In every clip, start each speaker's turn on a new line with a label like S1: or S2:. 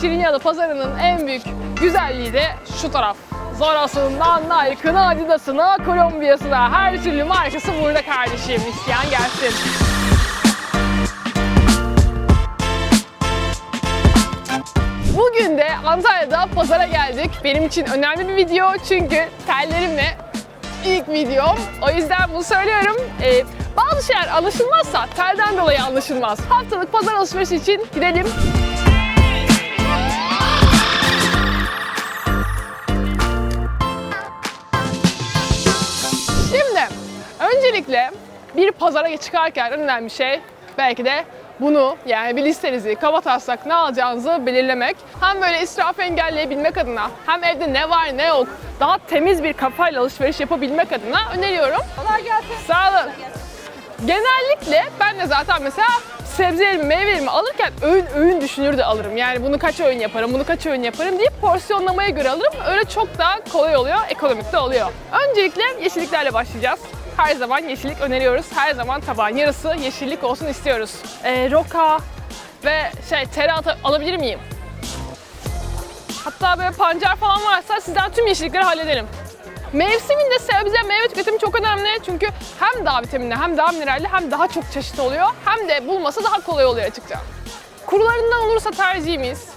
S1: Şirinyalı pazarının en büyük güzelliği de şu taraf. Zora'sından Nike'ına, Adidas'ına, Kolombiya'sına her türlü markası burada kardeşim. İsteyen gelsin. Bugün de Antalya'da pazara geldik. Benim için önemli bir video çünkü tellerimle ilk videom. O yüzden bunu söylüyorum. Ee, bazı şeyler anlaşılmazsa telden dolayı anlaşılmaz. Haftalık pazar alışverişi için gidelim. Bir pazara çıkarken en önemli şey belki de bunu yani bir listenizi kabataslak ne alacağınızı belirlemek. Hem böyle israf engelleyebilmek adına hem evde ne var ne yok daha temiz bir kafayla alışveriş yapabilmek adına öneriyorum.
S2: Kolay gelsin.
S1: Sağ olun. Genellikle ben de zaten mesela sebzelerimi, meyvelerimi alırken öğün öğün düşünür de alırım. Yani bunu kaç öğün yaparım, bunu kaç öğün yaparım deyip porsiyonlamaya göre alırım. Öyle çok daha kolay oluyor, ekonomik de oluyor. Öncelikle yeşilliklerle başlayacağız. Her zaman yeşillik öneriyoruz. Her zaman tabağın yarısı yeşillik olsun istiyoruz. Ee, roka ve şey tereyağı alabilir miyim? Hatta böyle pancar falan varsa sizden tüm yeşillikleri halledelim. Mevsiminde sebze meyve tüketimi çok önemli çünkü hem daha vitaminli hem daha mineralli hem daha çok çeşit oluyor hem de bulması daha kolay oluyor açıkça. Kurularından olursa tercihimiz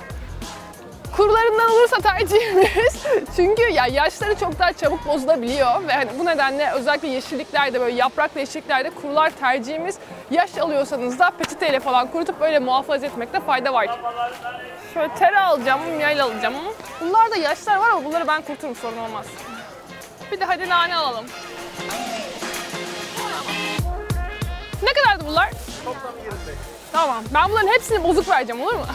S1: Kurularından olursa tercihimiz çünkü ya yaşları çok daha çabuk bozulabiliyor ve hani bu nedenle özellikle yeşilliklerde böyle yapraklı yeşilliklerde kurular tercihimiz. Yaş alıyorsanız da peçeteyle falan kurutup öyle muhafaza etmekte fayda var. Şöyle tere alacağım, yayla alacağım. Bunlarda yaşlar var ama bunları ben kuruturum sorun olmaz. Bir de hadi nane alalım. Ne kadardı bunlar?
S3: Toplam 25.
S1: Tamam. Ben bunların hepsini bozuk vereceğim olur mu?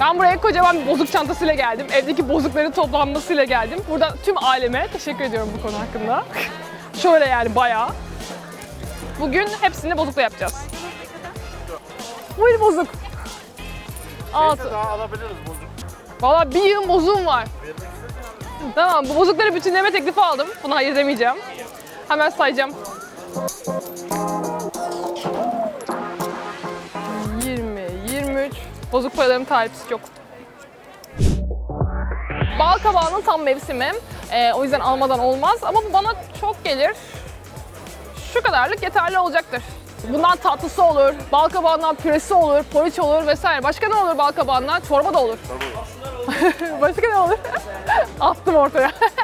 S1: Ben buraya kocaman bir bozuk çantasıyla geldim. Evdeki bozukların toplanmasıyla geldim. Burada tüm aleme teşekkür ediyorum bu konu hakkında. Şöyle yani bayağı. Bugün hepsini bozukla yapacağız. Buyur bozuk. Altı.
S3: Neyse daha alabiliriz bozuk.
S1: Valla bir yığın bozuğum var. Tamam bu bozukları bütünleme teklifi aldım. Buna hayır demeyeceğim. Hemen sayacağım. Bozuk paralarım talipsiz çok. Bal kabağının tam mevsimi. Ee, o yüzden almadan olmaz ama bu bana çok gelir. Şu kadarlık yeterli olacaktır. Bundan tatlısı olur, bal kabağından püresi olur, poğaç olur vesaire. Başka ne olur bal kabağından? Çorba da olur. Başka ne olur? Attım ortaya.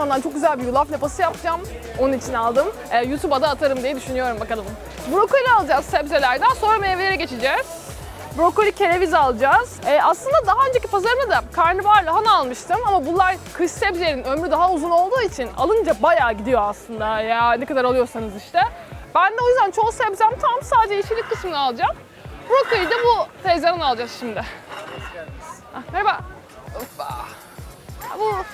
S1: Kabağından çok güzel bir yulaf lapası yapacağım. Onun için aldım. Ee, YouTube'a da atarım diye düşünüyorum bakalım. Brokoli alacağız sebzelerden. Sonra meyvelere geçeceğiz. Brokoli, kereviz alacağız. Ee, aslında daha önceki pazarımda da karnabahar lahana almıştım ama bunlar kış sebzelerin ömrü daha uzun olduğu için alınca bayağı gidiyor aslında ya ne kadar alıyorsanız işte. Ben de o yüzden çoğu sebzem tam sadece yeşillik kısmını alacağım. Brokoli de bu teyzeden alacağız şimdi. Ah, merhaba. Hoppa. Bu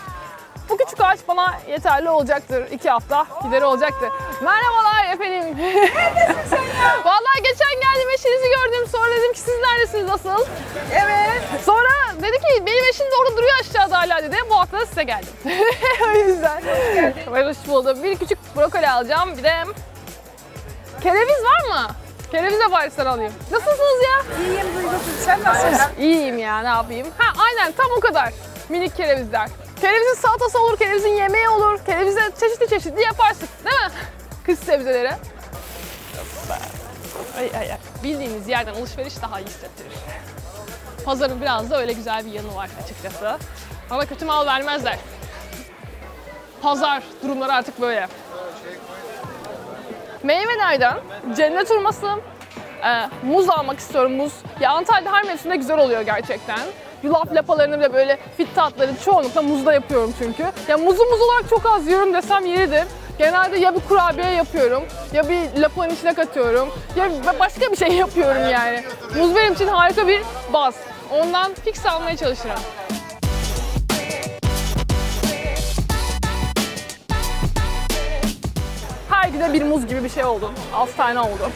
S1: bu küçük ağaç bana yeterli olacaktır. İki hafta gideri olacaktır. Merhabalar efendim. Vallahi geçen geldim eşinizi gördüm. Sonra dedim ki siz neredesiniz nasıl?
S2: Evet.
S1: Sonra dedi ki benim eşim de orada duruyor aşağıda hala dedi. Bu hafta da size geldim. o yüzden. Ben hoş buldum. Bir küçük brokoli alacağım. Bir de kereviz var mı? Kereviz de bari sana alayım. Nasılsınız ya?
S2: İyiyim Duygu. Sen nasılsın?
S1: İyiyim ya ne yapayım. Ha aynen tam o kadar. Minik kerevizler. Kerevizin salatası olur, kerevizin yemeği olur. Kerevizle çeşitli çeşitli yaparsın değil mi? Kış sebzeleri. Ay ay ay. Bildiğiniz yerden alışveriş daha iyi hissettirir. Pazarın biraz da öyle güzel bir yanı var açıkçası. Bana kötü mal vermezler. Pazar durumları artık böyle. Meyvelerden cennet hurması, e, muz almak istiyorum muz. Ya Antalya'da her mevsimde güzel oluyor gerçekten. Yulaf lapalarını bile böyle fit tatları çoğunlukla muzda yapıyorum çünkü. Ya muzu muz olarak çok az yiyorum desem yeridir. Genelde ya bir kurabiye yapıyorum, ya bir lapanın içine katıyorum, ya başka bir şey yapıyorum yani. Muz benim için harika bir baz. Ondan fix almaya çalışırım. Her güne bir muz gibi bir şey oldu. 6 tane oldu.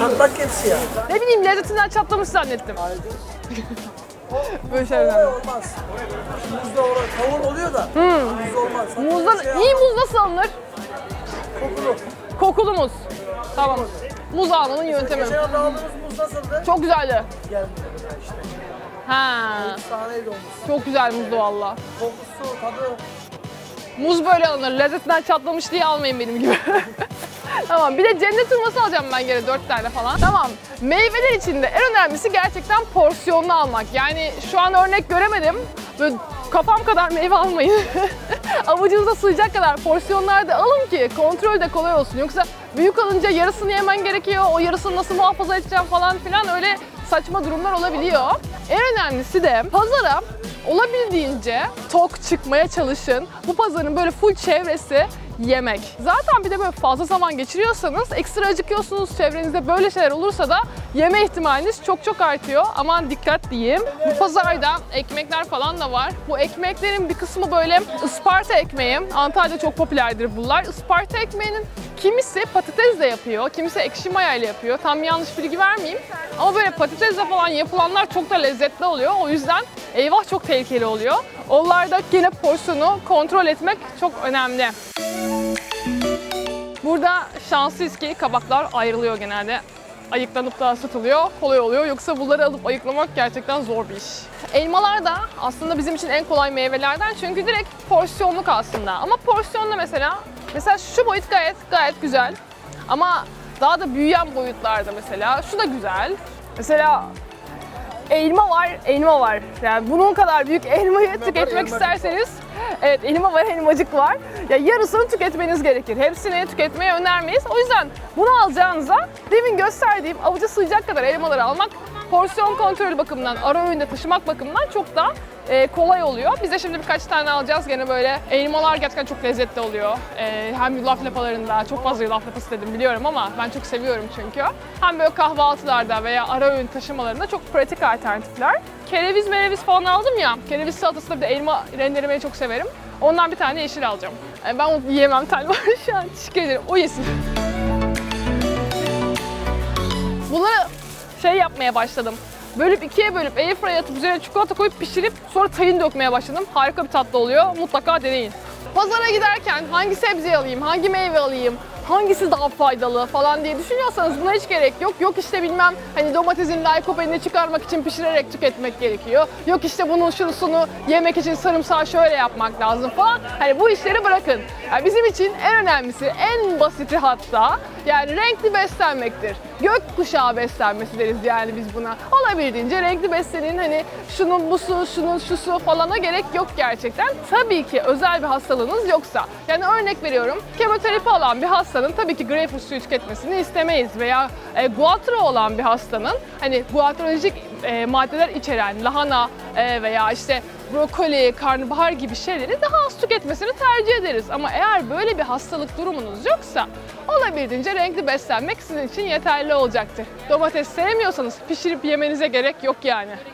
S2: Çatlak hepsi ya.
S1: Ne bileyim lezzetinden çatlamış zannettim. Böyle şeyler.
S2: Olmaz. Muzda olur. Kavun oluyor da. Muz olmaz.
S1: Muzdan, iyi muz nasıl alınır?
S2: Kokulu.
S1: kokulu muz. Tamam. Muz almanın yöntemi.
S2: Geçen hafta aldığımız muz nasıldı?
S1: Çok güzeldi.
S2: Gelmedi işte.
S1: Ha.
S2: Sahneydi o muz.
S1: Çok güzel muzdu valla.
S2: Kokusu, tadı.
S1: Muz böyle alınır. Lezzetinden çatlamış diye almayın benim gibi. tamam bir de cennet hurması alacağım ben gene 4 tane falan. Tamam. Meyveler içinde en önemlisi gerçekten porsiyonlu almak. Yani şu an örnek göremedim. Böyle kafam kadar meyve almayın. Avucunuza sığacak kadar porsiyonlarda alın ki kontrol de kolay olsun. Yoksa büyük alınca yarısını yemen gerekiyor. O yarısını nasıl muhafaza edeceğim falan filan öyle saçma durumlar olabiliyor. En önemlisi de pazara olabildiğince tok çıkmaya çalışın. Bu pazarın böyle full çevresi yemek. Zaten bir de böyle fazla zaman geçiriyorsanız ekstra acıkıyorsunuz. Çevrenizde böyle şeyler olursa da yeme ihtimaliniz çok çok artıyor. Aman dikkat diyeyim. Bu pazarda ekmekler falan da var. Bu ekmeklerin bir kısmı böyle Isparta ekmeği. Antalya'da çok popülerdir bunlar. Isparta ekmeğinin kimisi patatesle yapıyor, kimisi ekşi mayayla yapıyor. Tam yanlış bilgi vermeyeyim. Ama böyle patatesle falan yapılanlar çok da lezzetli oluyor. O yüzden eyvah çok tehlikeli oluyor. Onlarda gene porsiyonu kontrol etmek çok önemli. Burada şanslıyız ki kabaklar ayrılıyor genelde. Ayıklanıp da satılıyor, kolay oluyor. Yoksa bunları alıp ayıklamak gerçekten zor bir iş. Elmalar da aslında bizim için en kolay meyvelerden çünkü direkt porsiyonluk aslında. Ama porsiyonda mesela, mesela şu boyut gayet gayet güzel. Ama daha da büyüyen boyutlarda mesela şu da güzel. Mesela elma var, elma var. Yani bunun kadar büyük elmayı tüketmek isterseniz Evet elma var, elmacık var. Ya yarısını tüketmeniz gerekir. Hepsini tüketmeye önermeyiz. O yüzden bunu alacağınıza demin gösterdiğim avuca sığacak kadar elmaları almak porsiyon kontrolü bakımından, ara öğünde taşımak bakımından çok da e, kolay oluyor. Biz de şimdi birkaç tane alacağız gene böyle. Elmalar gerçekten çok lezzetli oluyor. E, hem yulaf lapalarında, çok fazla yulaf lapası dedim biliyorum ama ben çok seviyorum çünkü. Hem böyle kahvaltılarda veya ara öğün taşımalarında çok pratik alternatifler. Kereviz mereviz falan aldım ya. Kereviz salatasında bir de elma rendelemeyi çok severim. Ondan bir tane yeşil alacağım. E, ben onu yiyemem tel var şu an. Teşekkür ederim. O yesin. Bunları şey yapmaya başladım. Bölüp ikiye bölüp airfryer'a atıp üzerine çikolata koyup pişirip sonra tayin dökmeye başladım. Harika bir tatlı oluyor. Mutlaka deneyin. Pazara giderken hangi sebzeyi alayım, hangi meyve alayım, hangisi daha faydalı falan diye düşünüyorsanız buna hiç gerek yok. Yok işte bilmem hani domatesin lykopenini çıkarmak için pişirerek tüketmek gerekiyor. Yok işte bunun şurusunu yemek için sarımsağı şöyle yapmak lazım falan. Hani bu işleri bırakın. Yani bizim için en önemlisi, en basiti hatta yani renkli beslenmektir. Gökkuşağı beslenmesi deriz yani biz buna. Olabildiğince renkli beslenin hani şunun busu, şunun şusu falana gerek yok gerçekten. Tabii ki özel bir hastalığınız yoksa. Yani örnek veriyorum kemoterapi alan bir hastanın tabii ki greyfurt suyu tüketmesini istemeyiz veya e, guatro olan bir hastanın hani guatrolojik e, maddeler içeren lahana e, veya işte brokoli, karnabahar gibi şeyleri daha az tüketmesini tercih ederiz. Ama eğer böyle bir hastalık durumunuz yoksa olabildiğince renkli beslenmek sizin için yeterli olacaktır. Domates sevmiyorsanız pişirip yemenize gerek yok yani.